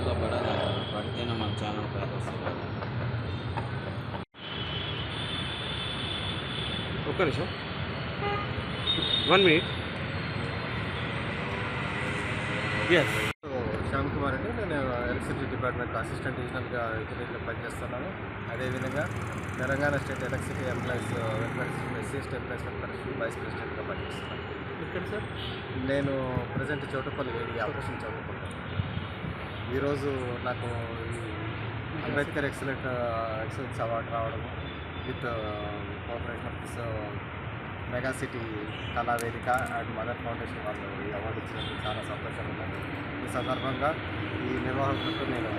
వీడియోలో పడాలి పడితేనే మన ఛానల్ పైకి వస్తుంది. ఒక్క నిమిషం. One minute S Shyam Kumar అండి. నేను ఎలక్ట్రిసిటీ డిపార్ట్మెంట్ అసిస్టెంట్ డివిజనల్గా ఇంజనీర్గా పనిచేస్తున్నాను. అదేవిధంగా Telangana state electricity employees welfare SC ST employees welfare vice ప్రెసిడెంట్గా పనిచేస్తున్నాను. ఇక్కడ సార్? నేను ప్రజెంట్ చౌటపల్లి వేడి ఆపరేషన్ చదువుకుంటాను ఈరోజు నాకు అంబేద్కర్ ఎక్సలెంట్ ఎక్సలెన్స్ అవార్డు రావడం with cooperation of this mega city Kalavedika and mother foundation వాళ్ళు ఈ అవార్డు ఇచ్చినందుకు చాలా సంతోషంగా ఉంది. ఈ సందర్భంగా ఈ నిర్వాహకులకు నేను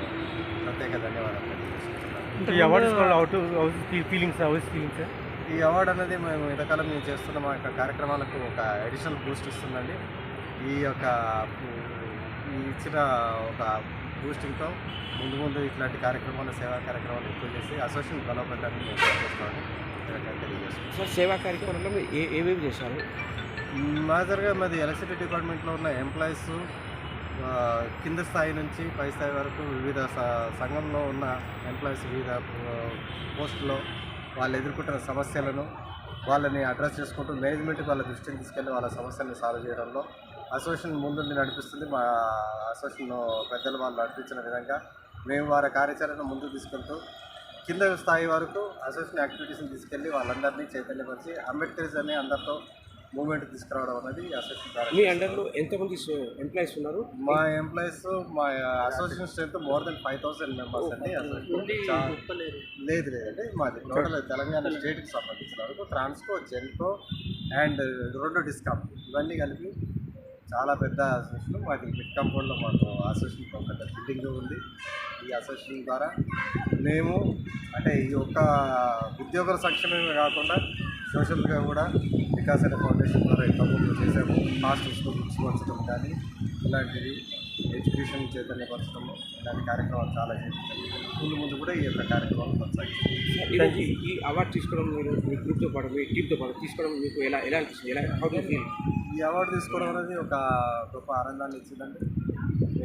ప్రత్యేక ధన్యవాదాలు తెలియజేస్తున్నాను. ఈ award out house feelings house feelings ఈ అవార్డు అనేది మేము ఇంతకాలం మేము చేస్తున్న మా యొక్క కార్యక్రమాలకు ఒక అడిషనల్ బూస్ట్ ఇస్తుందండి. ఈ యొక్క ఇచ్చిన ఒక బూస్టింగ్తో ముందు ముందు ఇట్లాంటి కార్యక్రమాలు సేవా కార్యక్రమాలు ఎక్కువ చేసి అసోసియేషన్ బలోపేతాన్ని మేము చేస్తామని సార్ సేవా కార్యక్రమంలో ఏమేమి చేశారు? మేజర్గా మాది ఎలక్ట్రిసిటీ డిపార్ట్మెంట్లో ఉన్న ఎంప్లాయీస్ కింద స్థాయి నుంచి పై స్థాయి వరకు వివిధ సంఘంలో ఉన్న ఎంప్లాయీస్ వివిధ పోస్టులో వాళ్ళు ఎదుర్కొంటున్న సమస్యలను వాళ్ళని అడ్రస్ చేసుకుంటూ మేనేజ్మెంట్ వాళ్ళ దృష్టిని తీసుకెళ్ళి వాళ్ళ సమస్యలను సాల్వ్ చేయడంలో అసోసియేషన్ ముందుండి నడిపిస్తుంది. మా అసోసియేషన్ పెద్దలు వాళ్ళు నడిపించిన విధంగా మేము వారి కార్యాచరణ ముందుకు తీసుకెళ్తూ కింద స్థాయి వరకు అసోసియేషన్ యాక్టివిటీస్ని తీసుకెళ్ళి వాళ్ళందరినీ చైతన్యపరిచి అంబేద్కర్స్ అని అందరితో మూమెంట్ తీసుకురావడం అనేది అసోసియేషన్ ద్వారా మీ అండర్లో ఎంతమంది ఎంప్లాయీస్ ఉన్నారు? మా ఎంప్లాయీస్ మా association strength more than five thousand members అండి. లేదు లేదండి. మాది టోటల్ తెలంగాణ స్టేట్కి సంబంధించిన వరకు ట్రాన్స్కో జెన్కో అండ్ రెండు డిస్కౌంట్ ఇవన్నీ కలిపి చాలా పెద్ద అసోసియేషన్ మాది మిడ్ కంపౌండ్లో మాకు అసోసియేషన్ ఒక పెద్ద బిల్డింగ్ ఉంది. ఈ అసోసియేషన్ ద్వారా మేము అంటే ఈ ఒక్క ఉద్యోగుల సంక్షేమమే కాకుండా సోషల్గా కూడా వికాస్ అనే ఫౌండేషన్ ద్వారా ఎంతో ముందు చేసాము హాస్టల్ స్కూల్ బుక్స్ పంచడం కానీ ఇలాంటివి ఎడ్యుకేషన్ చైతన్యపరచడం ఇలాంటి కార్యక్రమాలు చాలా చేయించాము ముందు ముందు కూడా ఈ యొక్క కార్యక్రమాలు కొనసాగిస్తాం ఈరోజు ఈ అవార్డు తీసుకోవడం మీరు మీ గ్రూప్తో పాటు మీ టీంతో పాటు తీసుకోవడం మీకు ఎలా ఎలా అనిపిస్తుంది? ఎలా హౌ డు ఫీల్ ఈ అవార్డు తీసుకోవడం అనేది ఒక గొప్ప ఆనందాన్ని ఇచ్చిందండి.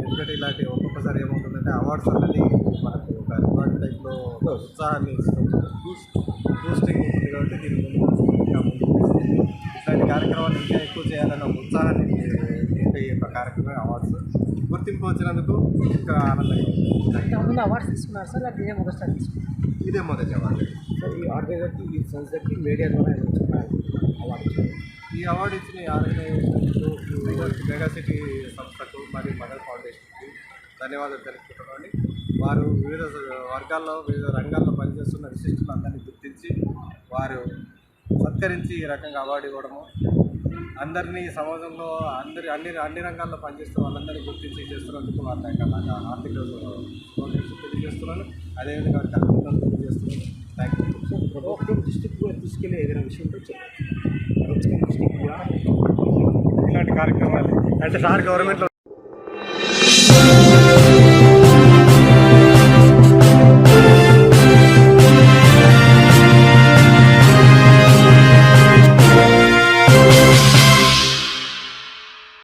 ఎందుకంటే ఇలాంటి ఒక్కొక్కసారి ఏమవుతుందంటే అవార్డ్స్ అనేది మనకు ఒక రివార్డ్ టైప్లో ఒక ఉత్సాహాన్ని ఇస్తుంది. బూస్ట్ బూస్టింగ్ ఉంటుంది కాబట్టి దీని ముందు ఇంకా ఇట్లాంటి కార్యక్రమాలు ఇంకా ఎక్కువ చేయాలన్న ఒక ఉత్సాహాన్ని నింపే ఈ యొక్క కార్యక్రమం అవార్డ్స్. గుర్తింపు వచ్చినందుకు ఇంకా ఆనందంగా. ఇంతకుముందు అవార్డ్స్ తీసుకున్నారు సార్ అది ఇదే మొదటిసారి తీసుకున్నారు? ఇదే మొదటి అవార్డు. సార్ ఈ ఆర్గనైజర్కి ఈ సంస్థకి మీడియా ద్వారా అవార్డు ఈ అవార్డు ఇచ్చిన ఈ మెగా సిటీ సంస్థకు మరియు మదర్ ఫౌండేషన్కి ధన్యవాదాలు తెలుపుకుంటున్నాను వారు వివిధ వర్గాల్లో వివిధ రంగాల్లో పనిచేస్తున్న విశిష్టులందరినీ గుర్తించి వారు సత్కరించి ఈ రకంగా అవార్డు ఇవ్వడము అందరినీ సమాజంలో అందరి అన్ని అన్ని రంగాల్లో పనిచేస్తున్న వాళ్ళందరినీ గుర్తించి చేస్తున్నందుకు వాళ్ళ యొక్క నాకు ఆర్థిక తెలియజేస్తున్నాను. అదేవిధంగా వారికి అభినందనలు తెలియజేస్తున్నాను. థ్యాంక్ యూ సార్ డిస్ట్రిక్ట్ కూడా ఏదైనా విషయం చెప్పండి. ఇలాంటి కార్యక్రమాలు. అంటే సార్ గవర్నమెంట్లో